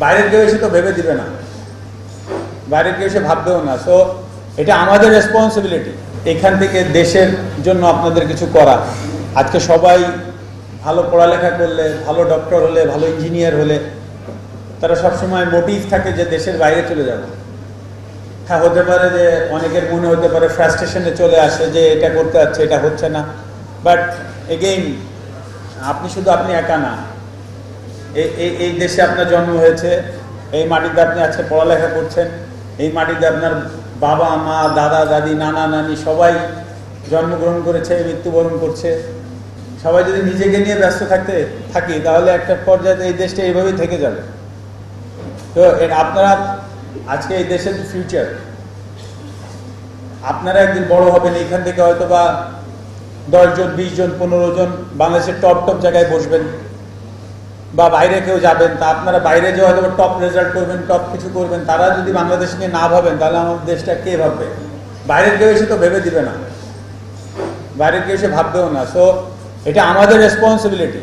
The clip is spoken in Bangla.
বাইরের কেউ এসে তো ভেবে দিবে না। বাইরের কেউ এসে ভাববেও না। সো এটা আমাদের রেসপন্সিবিলিটি এখান থেকে দেশের জন্য আপনাদের কিছু করা। আজকে সবাই ভালো পড়ালেখা করলে, ভালো ডক্টর হলে, ভালো ইঞ্জিনিয়ার হলে, তারা সবসময় মোটিভ থাকে যে দেশের বাইরে চলে যাবে। হ্যাঁ হতে পারে যে অনেকের মনে হতে পারে ফ্রাস্ট্রেশনে চলে আসে যে এটা করতে যাচ্ছে, এটা হচ্ছে না। বাট এগেইন আপনি শুধু আপনি একা না। এই- এই দেশে আপনার জন্ম হয়েছে, এই মাটিতে আপনি আজকে পড়ালেখা করছেন, এই মাটিতে আপনার বাবা, মা, দাদা, দাদি, নানা, নানি সবাই জন্মগ্রহণ করেছে, মৃত্যুবরণ করছে। সবাই যদি নিজেকে নিয়ে ব্যস্ত থাকতে, থাকি, তাহলে একটা পর্যায়ে এই দেশটা এইভাবেই থেকে যাবে। তো আপনারা আজকে এই দেশের ফিউচার আপনারা একদিন বড় হবেন, এখান থেকে হয়তো বা দশজন বিশ জন পনেরো জন বাংলাদেশের টপ টপ জায়গায় বসবেন। বা বাইরে কেউ যাবেন, তা আপনারা বাইরে যে হয়তো টপ রেজাল্ট করবেন টপ কিছু করবেন, তারা যদি বাংলাদেশ নিয়ে না ভাবেন, তাহলে আমাদের দেশটা কে ভাববে? বাইরের কেউ এসে তো ভেবে দিবে না। বাইরের কেউ এসে ভাববেও না। সো এটা আমাদের রেসপন্সিবিলিটি